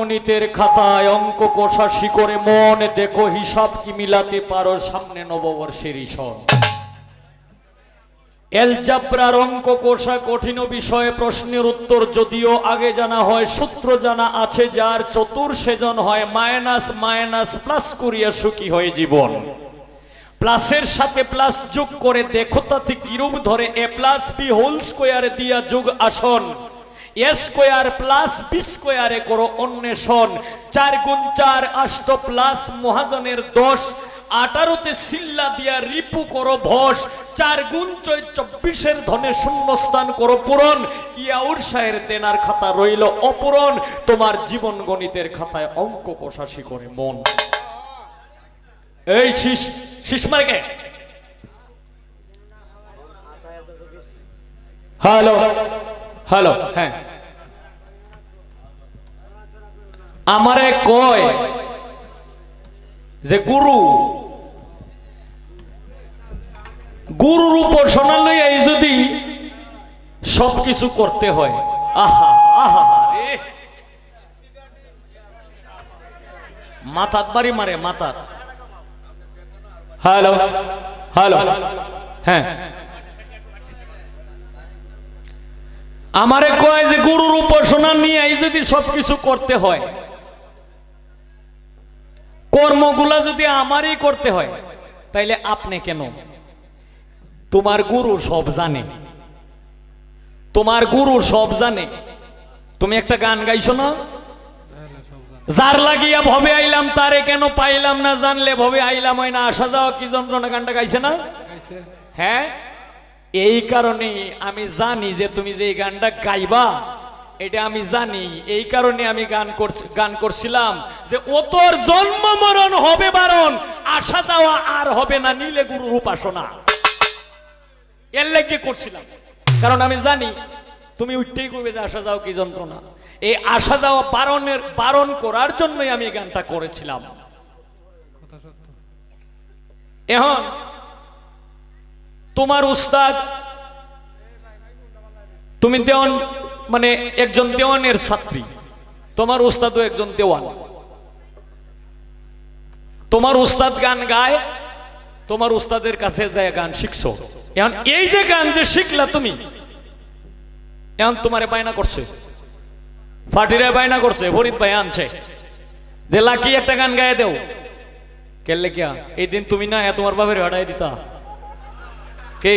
গণিতের খাতায় অঙ্ক কষাশি করে মন, দেখো হিসাব কি মিলাতে পারো সামনে নববর্ষের ঈশন। এলজাব্রার অঙ্ক কোষা কঠিন বিষয়ে প্রশ্নের উত্তর যদিও আগে জানা হয়, সূত্র জানা আছে যার চতুর সেজন হয়, মাইনাস মাইনাস প্লাস করিয়া সুখী হয় জীবন। প্লাসের সাথে প্লাস যোগ করে দেখো তাতে কিরূপ ধরে, A plus B whole square দিয়া যোগ আসন। এ স্কোয়ার প্লাস বি করো অন্বেষণ। চার গুণ চার আষ্ট প্লাস মহাজনের দশ। সিল্লা দিয়া রিপু ভস। চার গুণ ধনে শূন্যস্থান করো পূরণ। ইয়াউর দেনার খাতা রইল অপূরণ। তোমার জীবন গণিতের খাতায় অঙ্ক কষাশি করে মন। এই শীষ শীষ মার্কে হ্যালো। হ্যালো। হ্যাঁ। আমারে কয় যে গুরু গুরুর উপাসনা লইয়া এই যদি সবকিছু করতে হয়। আহা আহা রে। মাথাত বাড়ি মারে মাথাত হ্যালো হ্যালো। হ্যাঁ। আমারে কয় যে গুরুর উপাসনা নিয়ে যদি সবকিছু করতে হয় কর্মগুলা যদি আমারই করতে হয় তাইলে আপনি কেন? তোমার গুরু সব জানে। তোমার গুরু সব জানে। তুমি একটা গান গাইছো না? যার লাগিয়া ভবে আইলাম তারে কেন পাইলাম না জানলে ভবে আইলাম হয় না? আসা যাওয়া কি যন্ত্রণা গানটা গাইছে না? হ্যাঁ? এই কারণে আমি জানি যে তুমি যে এই গানটা গাইবা এটা আমি জানি। এই কারণে আমি গান করছি গান করছিলাম যে ও তোর জন্ম মরণ হবে বারণ আসা যাওয়া আর হবে না নীলে গুরুর উপাসনা। এর লেগে করছিলাম। কারণ আমি জানি তুমি উঠতেই করবে যে আসা যাও কি যন্ত্রণা। এই আসা যাওয়া বারণের বারণ করার জন্যই আমি এই গানটা করেছিলাম। এখন তোমার উস্তাদ, তুমি দেওয়ান মানে একজন দেওয়ানের ছাত্রী, তোমার উস্তাদও একজন দেওয়ান। তোমার উস্তাদ গান গায়, তোমার উস্তাদের কাছে যায় গান শিখছো। এখন এই যে গান যে শিখলা তুমি, এখন তোমারে বায়না করছে। ফাটিরে বায়না করছে, ফরিদ ভাই আনছে। যে লাকি একটা গান গায়ে দেও। কেলে কিয়া? এই দিন তুমি না তোমার বাপের হটাই দিতা। কে?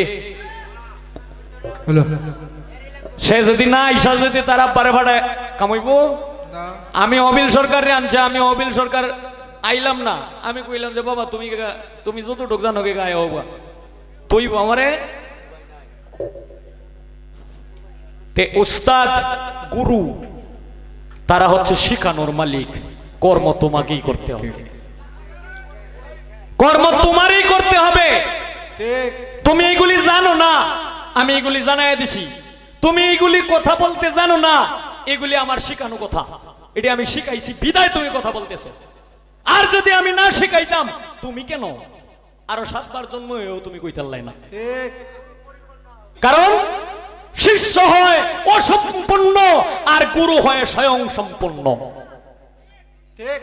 হ্যালো। সে যদি না ইসা যদি তারা পারে ভাড়ায় কামাইব? আমি অবিল সরকারে আনছে আমি অবিল সরকার আইলাম না। আমি কইলাম যে বাবা তুমি তুমি যতটুক জানো কে গায়ে হবা। তুই আমারে? তে উস্তাদ গুরু তারা হচ্ছে শিখানোর মালিক। কর্ম তোমাকেই করতে হবে। কর্ম তোমারই করতে হবে। তুমি এইগুলি জানো না। আমি এগুলি জানাই দিছি। তুমি এইগুলি কথা বলতে জানো না। এগুলি আমার শিখানো কথা। এটা আমি শিখাইছি। বিদায় তুমি কথা বলতেছো। আর যদি আমি না শিখাইতাম তুমি কেন? আরও সাতবার জন্ম হয়েও তুমি কইতাল্লাই না। কারণ শিষ্য হয় অসম্পূর্ণ আর গুরু হয় স্বয়ং সম্পূর্ণ। ঠিক।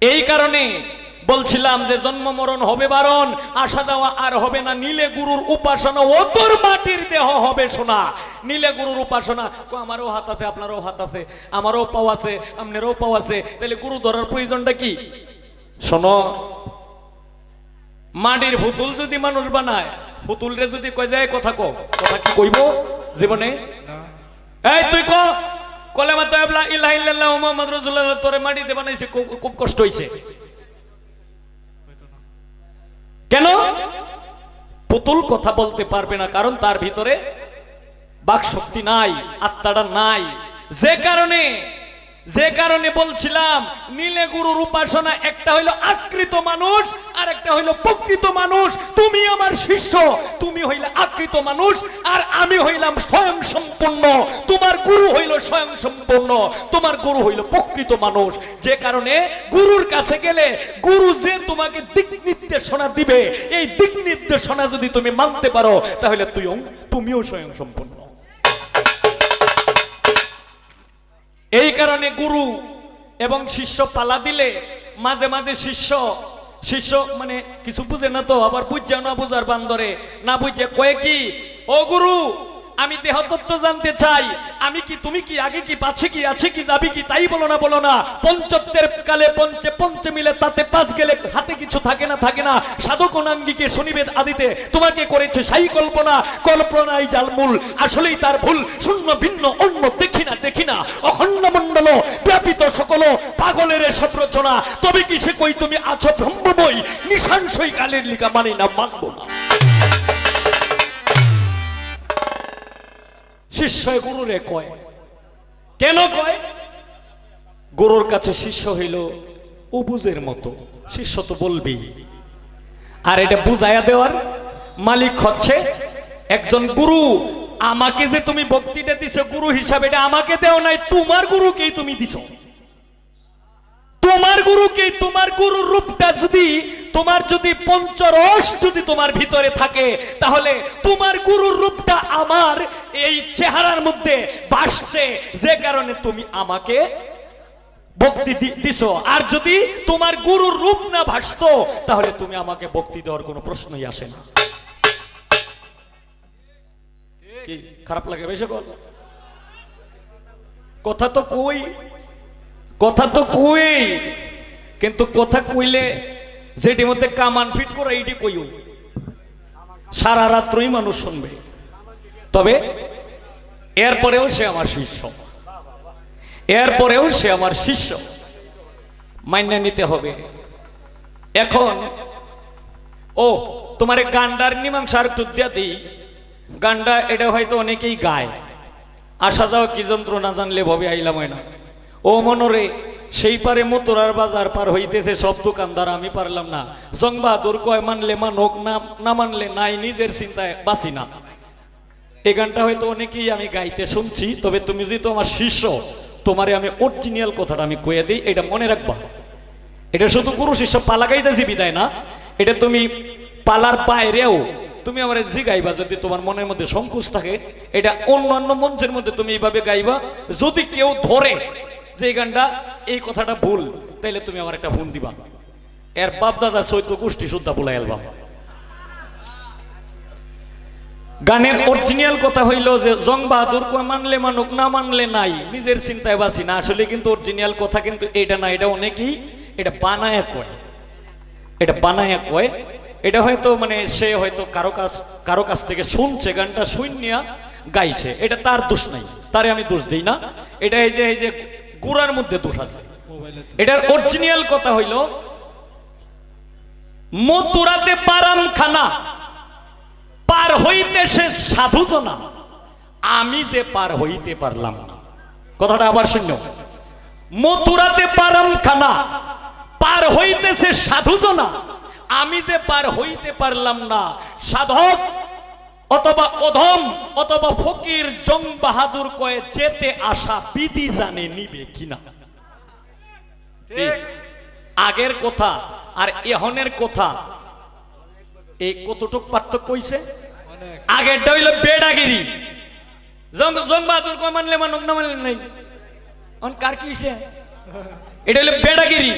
এই কারণে বলছিলাম যে জন্ম মরণ হবে বারণ আসা যাওয়া আর হবে না। নীলে গুরুর উপাসনা অতর মাটির দেহ হবে শোনা নীলে গুরুর উপাসনা তো আমারও হাত আছে আপনারও হাত আছে আমারও পাও আছে আপনারও পাও আছে। তাহলে গুরু ধরার প্রয়োজনটা কি? শোনো মাটির পুতুল যদি মানুষ বানায় পুতুলরে যদি কয় যায় কথা কো কথা কি কইব জীবনে? না। এই তুই ক কলেমা তো ইলাহা ইল্লাল্লাহু মুহাম্মাদুর রাসূলুল্লাহ তোরে মাটিতে বানাইছে খুব কষ্ট হইছে। কেন? পুতুল কথা বলতে পারবে না, কারণ তার ভিতরে বাক শক্তি নাই, আত্মাটা নাই। যে কারণে যে কারণে বলছিলাম, নীলে গুরুর উপাসনা একটা হইল আকৃত মানুষ আর একটা হইল প্রকৃত মানুষ। তুমি আমার শিষ্য, তুমি হইলে আকৃত মানুষ, আর আমি হইলাম স্বয়ং সম্পূর্ণ। তোমার গুরু হইল স্বয়ং সম্পূর্ণ, তোমার গুরু হইল প্রকৃত মানুষ। যে কারণে গুরুর কাছে গেলে গুরু যে তোমাকে দিক নির্দেশনা দিবে, এই দিক নির্দেশনা যদি তুমি মানতে পারো, তাহলে তুই তুমিও স্বয়ং সম্পূর্ণ। এই কারণে গুরু এবং শিষ্য পালা দিলে মাঝে মাঝে শিষ্য শিষ্য মানে কিছু বুঝে না তো, আবার বুঝছে না বুঝার বান্দরে। না বুঝে কয়ে কি, ও গুরু আমি দেহতত্ত্ব জানতে চাই। আমি কি, তুমি কি, আগে কি পাচ্ছে কি, আছে কি, যাবি কি, তাই বলো না বলো না। পঞ্চত্বের কালে পঞ্চে পঞ্চে মিলে তাতে পাঁচ গেলে হাতে কিছু থাকে না থাকে না। সাধক অনাঙ্গিকে শনিবেদ আদিতে তোমাকে করেছে সাই কল্পনা, কল্পনাই জালমূল আসলেই তার ভুল, শূন্য, ভিন্ন, অন্য, দেখি না দেখি না। অখণ্ড মণ্ডল, ব্যাপিত সকল, পাগলের সব রচনা। তবে কি সে কই, তুমি আছো ব্রহ্ম বই নিশাংশই কালের লিখা মানি না, মানবো না। শিষ্য গুরুরে কয়, কেন কয়? গুরুর কাছে শিষ্য হইল, অবুজের মতো, শিষ্য তো বলবেই আর এটা বুঝাইয়া দেওয়ার মালিক হচ্ছে একজন গুরু। আমাকে যে তুমি ভক্তিটা দিছো, গুরু হিসাবে এটা আমাকে দেও নাই, তোমার গুরুকেই তুমি দিছো। তোমার গুরুকে তোমার গুরুর রূপটা যদি তোমার যদি পঞ্চরস যদি তোমার ভিতরে থাকে, তাহলে তোমার গুরুর রূপটা আমার এই চেহারার মধ্যে বাসছে যে কারণে তুমি আমাকে ভক্তি দি- দিছো। আর যদি তোমার গুরুর রূপ না ভাসতো, তাহলে তুমি আমাকে ভক্তি দেওয়ার কোনো প্রশ্নই আসে না। কি, খারাপ লাগে বেশি কর কথা তো কই, কথা তো কই, কিন্তু কথা কইলে যেটির মধ্যে কামান ফিট করে এইটি কইও। সারা রাত্রই মানুষ শুনবে। তবে এরপরেও সে আমার শিষ্য। এরপরেও সে আমার শিষ্য। মান্য নিতে হবে। এখন, ও, তোমার গান্ডার মীমাংসা আর দিয়া দিই। গান্ডা, এটা হয়তো অনেকেই গায়। আসা যাওয়া কি যন্ত্র না জানলে ভবে আইলাম না। ও মনরে সেই পারে মতুরার বাজার পার হইতেছে, সব দোকানদার আমি পারলাম না। জং বাহাদুর কয়, মানলে মানক না না মানলে নাই, নিজের চিন্তায় বাঁচি না। এই গানটা হয়তো অনেকেই আমি গাইতে শুনছি, তবে তুমি যেহেতু আমার শিষ্য, তোমারে আমি অরিজিনাল কথাটা আমি কয়ে দিই, এটা মনে রাখবা। এটা শুধু গুরু শিষ্য পালা গাইতেছি বিদায় না, এটা তুমি পালার বাইরেও তুমি আমার জি গাইবা যদি তোমার মনের মধ্যে সংকোচ থাকে। এটা অন্যান্য মঞ্চের মধ্যে তুমি এইভাবে গাইবা, যদি কেউ ধরে যে গানটা এই কথাটা ভুল, তাইলে তুমি আমার একটা ফোন দিবা। এর বাপ দাদা চৈত্য গোষ্ঠী শুদ্ধা বলে অ্যালবাম। গানের অরিজিনাল কথা হইল যে, জং বাহাদুর মানলে মানুক, না মানলে নাই, নিজের চিন্তায় বাসি না। আসলে কিন্তু অরিজিনাল কথা কিন্তু এটা না, এটা অনেকেই এটা বানায় কয়। এটা বানায় কয়। এটা হয়তো মানে সে হয়তো কারও কাছ কারও কাছ থেকে শুনছে, গানটা শুনিয়া গাইছে। এটা তার দোষ নাই, তারে আমি দোষ দিই না। এটা এই যে এই যে গুড়ার মধ্যে দোষ আছে। এটার অরিজিনাল কথা হইল মতুরাতে পারাম খানা পার হইতে সে সাধুজনা, আমি যে পার হইতে পারলাম না। কথাটা আবার শূন্য। মতুরাতে পারাম খানা পার হইতেছে সাধুজনা, আমি যে পার হইতে পারলাম না, সাধক অথবা অধম অথবা ফকির জং বাহাদুর কয়ে যেতে আসা বিধি জানে নিবে কিনা। আগের কথা আর এহনের কথা এই কতটুক পার্থক্য হইছে? আগেরটা হইল বেডাগিরি। জং জং বাহাদুর কয় মানলে মানুক না মানলে নাই? কার কি এটা হলো বেডাগিরি।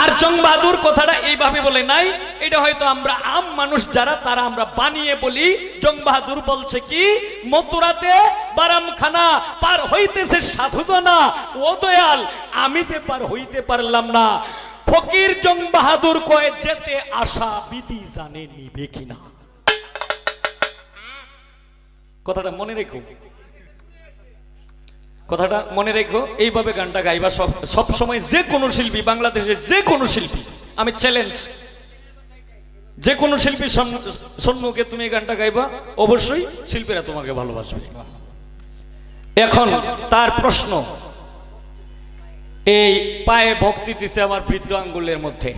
আর জং বাহাদুর কথাটা এইভাবে বলে নাই, এটা হয়তো আমরা আম মানুষ যারা, তারা আমরা বানিয়ে বলি, জং বাহাদুর বলছে কি, মথুরাতে বারাম খানা পার হইতেছে সাধুজনা। ও দয়াল, আমি যে পার হইতে পারলাম না। ফকির জং বাহাদুর কয়ে, যেতে আশা বিধি জানে নিবে কিনা? কথাটা মনে রেখো। কথাটা মনে রেখো, এইভাবে গানটা গাইবা সব সময় যে কোনো শিল্পী, বাংলাদেশের যে কোনো শিল্পী, আমি চ্যালেঞ্জ যে কোনো শিল্পীর সম্মুখে তুমি এই গানটা গাইবা, অবশ্যই শিল্পীরা তোমাকে ভালোবাসবে। এখন তার প্রশ্ন, এই পায়ে ভক্তি দিছে আমার বৃদ্ধ আঙ্গুলের মধ্যে।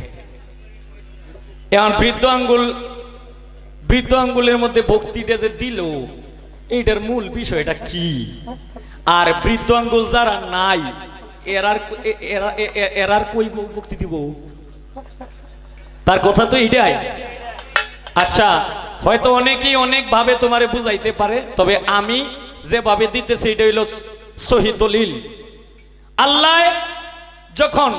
এখন বৃদ্ধ আঙ্গুল, বৃদ্ধ আঙ্গুলের মধ্যে ভক্তিটা যে দিল এইটার মূল বিষয়টা কি? আর বৃদ্ধ আঙ্গুল যারা নাই এরার এরার কই ভক্তি দিব? তার কথা তো এইটাই। আচ্ছা হয়তো অনেকেই অনেক ভাবে তোমারে বুঝাইতে পারে, তবে আমি যেভাবে দিতেছি, এটা হইল দলিল। আল্লাহ যখন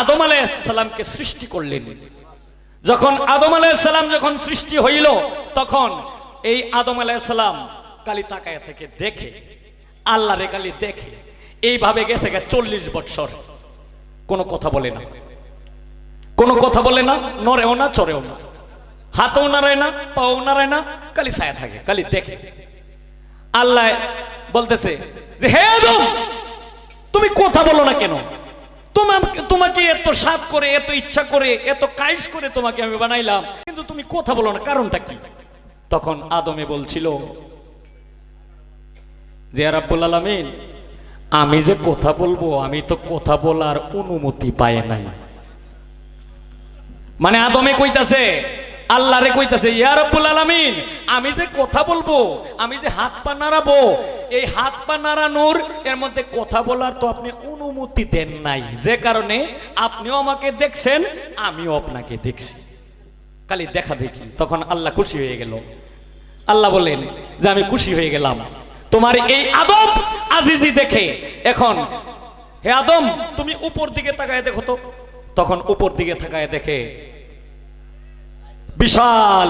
আদম আলাইসালামকে সৃষ্টি করলেন, যখন আদম আলাইসালাম যখন সৃষ্টি হইল, তখন এই আদম আলাইসালাম কালি তাকায় থেকে দেখে আল্লাহ রে কালি দেখে, এইভাবে গেছে গে চল্লিশ বৎসর। কোনো কথা বলে না। কোনো কথা বলে না, নড়েও না, চড়েও না। হাতও নাড়ায় না, পাও নাড়ায় না কালি ছায়া থাকে কালি দেখে। আল্লাহ বলতেছে যে, হে আদম, তুমি কথা বলো না কেন? তোমাকে তোমাকে এত সাত করে, এত ইচ্ছা করে, এত কাইশ করে তোমাকে আমি বানাইলাম, কিন্তু তুমি কথা বলো না, কারণটা কি? তখন আদমে বলছিল যে রাব্বুল আলামিন, আমি যে কথা বলব, আমি তো কথা বলার অনুমতি পাই নাই। মানে আদমে কইতাছে আল্লাহ রে কইতাছে রাব্বুল আলামিন, আমি যে কথা বলব, আমি যে হাত পা নাড়াবো, এই হাত পা নাড়ানোর, এর মধ্যে কথা বলার তো আপনি অনুমতি দেন নাই। যে কারণে আপনিও আমাকে দেখছেন, আমিও আপনাকে দেখছি। খালি দেখা দেখি, তখন আল্লাহ খুশি হয়ে গেল। আল্লাহ বলেন যে আমি খুশি হয়ে গেলাম। তোমার এই আদম আজিজি দেখে। এখন, হে আদম, তুমি উপর দিকে তাকায় দেখো তো। তখন উপর দিকে তাকায় দেখে। বিশাল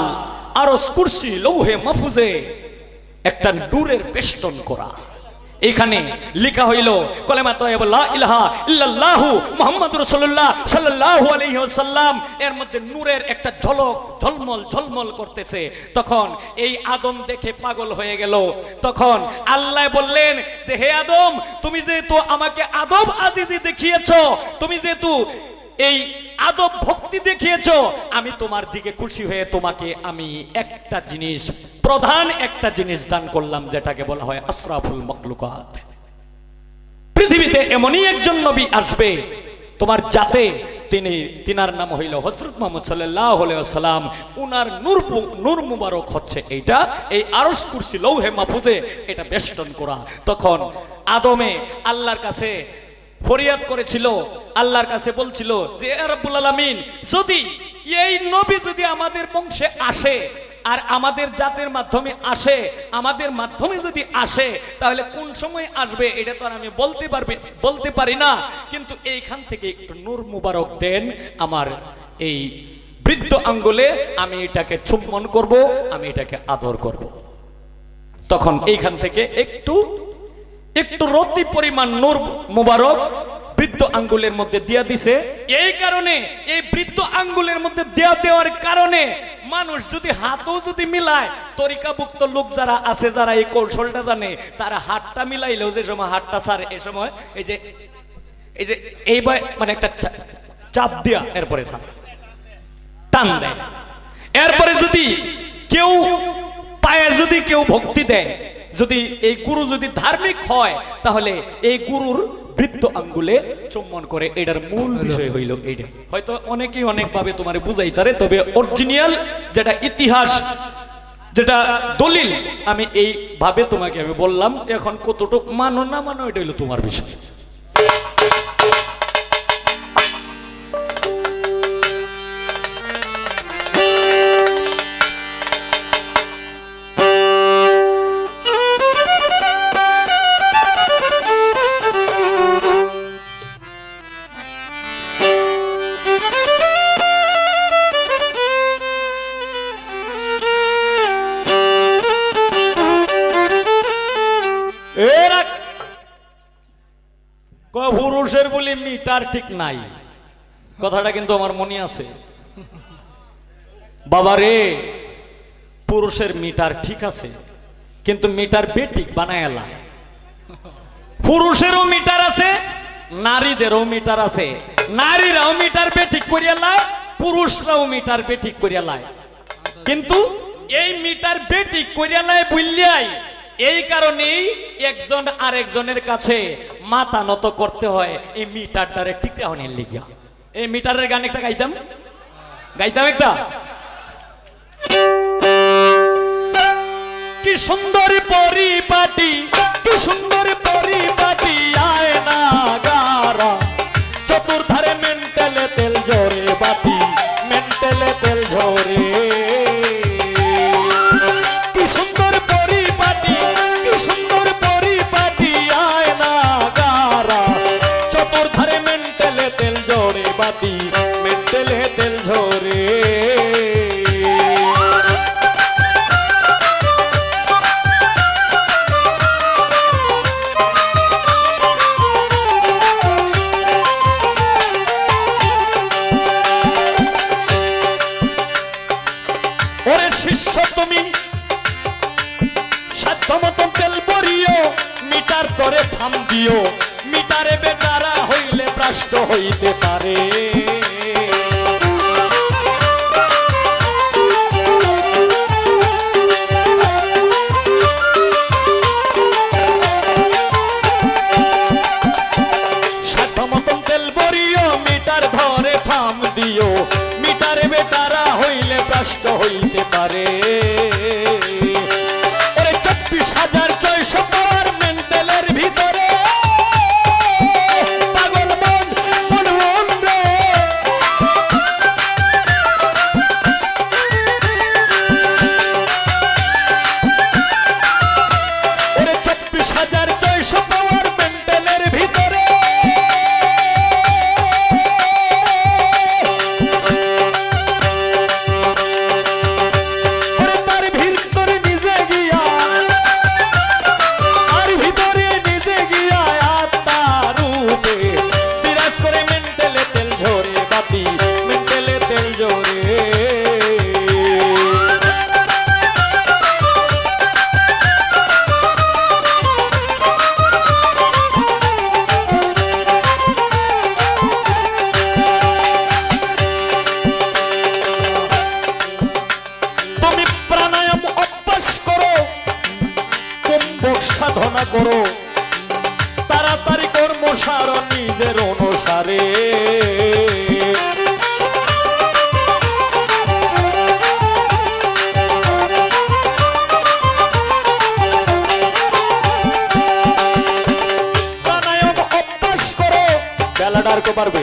আরও স্কুর্সি লৌহে মাহফুজে, একটা ডুরের বেষ্টন করা। এখানে লেখা হইল, কলেমা তয়্যব লা ইলাহা ইল্লাল্লাহু মুহাম্মাদুর সাল্লাল্লাহু এর মধ্যে নূরের একটা ঝলক ঝলমল ঝলমল করতেছে। তখন এই আদম দেখে পাগল হয়ে গেল। তখন আল্লাহ বললেন, যে হে আদম, তুমি যেহেতু আমাকে আদব আজিজি দেখিয়েছো, তুমি যেহেতু এই আদব ভক্তি দেখিয়েছ, আমি তোমার দিকে খুশি হয়ে তোমাকে আমি একটা জিনিস প্রধান একটা জিনিস দান করলাম, যেটাকে বলা হয় আশরাফুল মখলুকাত। পৃথিবীতে এমনই একজন নবী আসবে, তোমার জাতে তিনি, তিনার নাম হইল হজরত মোহাম্মদ সাল্লাহ সাল্লাম উনার নূর নূর মুবারক হচ্ছে এইটা, এই আরস কুরসি লৌহে মাহফুজে এটা বেষ্টন করা। তখন আদমে আল্লাহর কাছে ফরিয়াদ করেছিল, আল্লাহর কাছে বলছিল যে, "এ রব্বুল আলামিন, যদি এই নবী যদি আমাদের বংশে আসে আর আমাদের জাতের মাধ্যমে আসে, আমাদের মাধ্যমে যদি আসে, তাহলে কোন সময় আসবে এটা তো আর আমি বলতে পারবে, বলতে পারি না। কিন্তু এইখান থেকে একটু নূর মুবারক দেন আমার এই বৃদ্ধ আঙ্গুলে, আমি এটাকে চুম্বন করব, আমি এটাকে আদর করব। তখন এইখান থেকে একটু একটু রতি পরিমাণ নূর মুবারক বৃদ্ধ আঙ্গুলের মধ্যে দিয়া দিছে। এই কারণে, এই বৃদ্ধ আঙ্গুলের মধ্যে দেয়া দেওয়ার কারণে মানুষ যদি হাতও যদি মিলায়, তরিকাভুক্ত লোক যারা আছে, যারা এই কৌশলটা জানে, তারা হাতটা মিলাইলেও যে সময় হাতটা ছাড়ে এই সময় এই যে এই যে এইবার মানে একটা চাপ দিয়া এরপরে টান দেয়। এরপরে যদি কেউ পায়ে যদি কেউ ভক্তি দেয়, যদি এই গুরু যদি ধার্মিক হয়, তাহলে এই গুরুর বৃত্ত আঙ্গুলে চুম্বন করে এটার মূল বিষয় হইল এইটা। হয়তো অনেকেই অনেকভাবে তোমার বুঝাইতারে তবে অরিজিনাল যেটা ইতিহাস যেটা দলিল আমি এইভাবে তোমাকে আমি বললাম এখন কতটুকু মানো না মানো এটা হইল তোমার বিষয়। মিটার ঠিক নাই। কথাটা কিন্তু আমার মনে আছে। বাবারে, পুরুষের মিটার ঠিক আছে, কিন্তু মিটার বেটিক বানায় পুরুষেরও মিটার আছে, নারীদেরও মিটার আছে। নারীরাও মিটার বেঠিক করিয়া লায়, পুরুষরাও মিটার বেঠিক করিয়া লায়। কিন্তু এই মিটার বেঠিক করিয়া লায় বুঝলিয়াই এই কারণেই একজন আরেকজনের কাছে মাথা নত করতে হয়। এই মিটারটারে টিকা হনের লিগিয়া এই মিটারের গান একটা গাইতাম। গাইতাম একটা। কি সুন্দর পরিপাটি, কি সুন্দর পরিপাটি আয় না গারা চতুর্ধারে মেন্টালে তেল ঝরে বাতি। জিও মিটারে বেতারা হইলে প্রাষ্ট হইতে পারে। সাধনা করো। তাড়াতাড়ি কর্ম সার নিজের অনুসারে। বেলা ডার্কো পারবে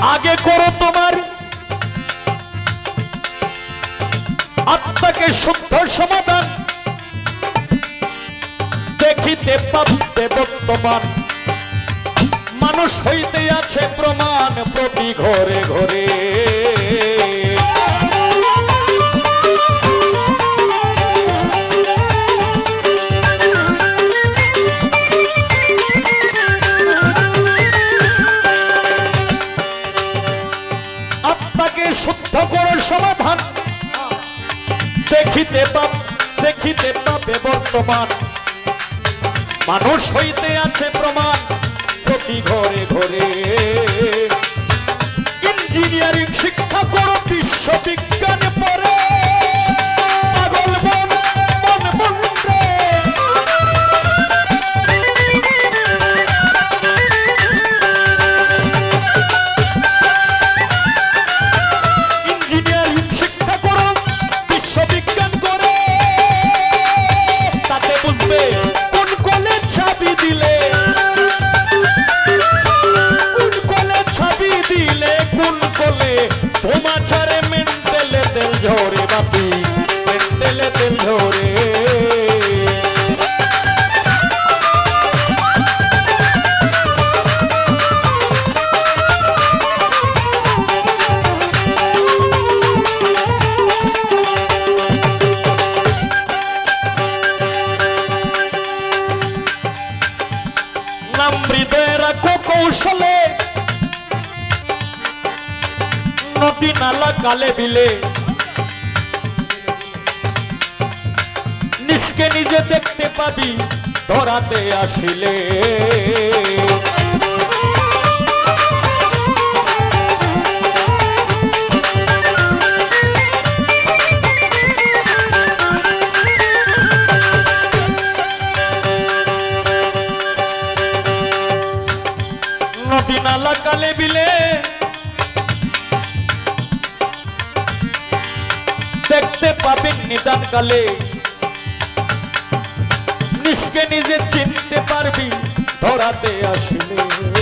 আগে করো তোমার। আত্মাকে শুদ্ধ সমাধান। দেখিতে পাবতে বর্তমান মানুষ হইতে আছে প্রমাণ প্রতি ঘরে ঘরে। সমাধান। দেখিতে পাপ, দেখিতে পাবে বর্তমান। মানুষ হইতে আছে প্রমাণ, প্রতি ঘরে ঘরে। ইঞ্জিনিয়ারিং শিক্ষা করো, বিশ্ববিজ্ঞানে পড়ে। বিলে নিজকে নিজে দেখতে পাবি ধরাতে আসিলে। কালে। নিজকে নিজে চিনতে পারবি ধরাতে আসলে।